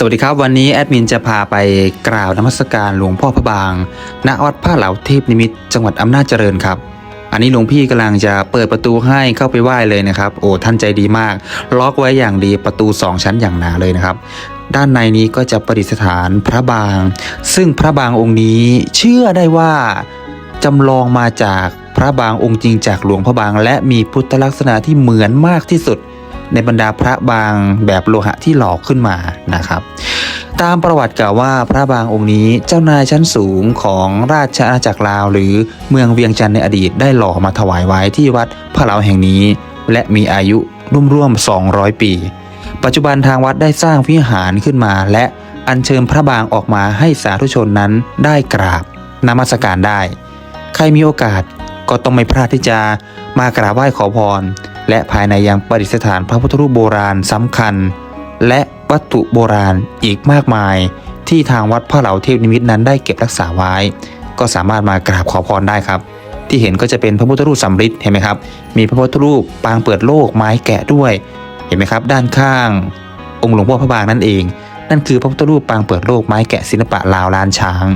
สวัสดีครับวันนี้แอดมินจะพาไปกราบนมัสการหลวงพ่อพระบาง ณวัดผ้าเหลาเทพนิมิตจังหวัดอำนาจเจริญครับ อันนี้หลวงพี่กำลังจะเปิดประตูให้เข้าไปไหว้เลยนะครับ โอ้ท่านใจดีมาก ล็อกไว้อย่างดีประตูสองชั้นอย่างหนาเลยนะครับ ด้านในนี้ก็จะประดิษฐานพระบาง ซึ่งพระบางองค์นี้เชื่อได้ว่าจำลองมาจากพระบางองค์จริงจากหลวงพระบาง และมีพุทธลักษณะที่เหมือนมากที่สุด ในบรรดาพระบางแบบโลหะที่หล่อขึ้นมานะครับ ตามประวัติกล่าวว่าพระบางองค์นี้เจ้านายชั้นสูงของราชอาณาจักรลาว หรือเมืองเวียงจันทร์ในอดีตได้หล่อมาถวายไว้ที่วัดพระเหลาแห่งนี้ และมีอายุร่วมๆ200 ปี ปัจจุบันทางวัดได้สร้างวิหารขึ้นมา และอัญเชิญพระบางออกมาให้สาธุชนนั้นได้กราบนมัสการได้ ใครมีโอกาสก็ต้องไม่พลาดที่จะมากราบไหว้ขอพร และภายในยังประดิษฐานพระพุทธรูปโบราณสำคัญ และวัตถุโบราณอีกมากมาย ที่ทางวัดพระเหลาเทพนิมิตรนั้นได้เก็บรักษาไว้ ก็สามารถมากราบขอพรได้ครับ ที่เห็นก็จะเป็นพระพุทธรูปสำริดเห็นไหมครับ มีพระพุทธรูปปางเปิดโลกไม้แกะด้วย เห็นไหมครับ ด้านข้าง องค์หลวงพ่อพระบางนั่นเอง นั่นคือพระพุทธรูปปางเปิดโลกไม้แกะศิลปะลาวล้านช้าง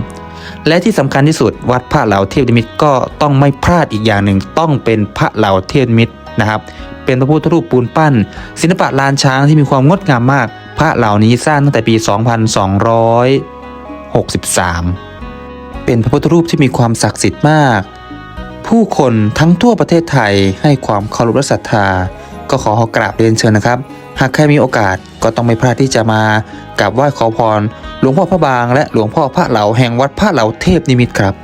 และที่สำคัญที่สุดวัดพระเหล่าเทพนิมิตรก็ต้องไม่พลาดอีกอย่างหนึ่งต้องเป็นพระเหล่าเทพนิมิตร นะครับ เป็นพระพุทธรูปปูนปั้น ศิลปะลานช้างที่มีความงดงามมาก พระเหล่านี้สร้างตั้งแต่ปี 2263 เป็นพระพุทธรูปที่มีความศักดิ์สิทธิ์มาก ผู้คนทั้งทั่วประเทศไทยให้ความเคารพและศรัทธา ก็ขอขอกราบเรียนเชิญนะครับ หากใครมีโอกาสก็ต้องไม่พลาดที่จะมากราบไหว้ขอพร หลวงพ่อพระบาง และหลวงพ่อพระเหลาแห่งวัดพระเหลาเทพนิมิตครับ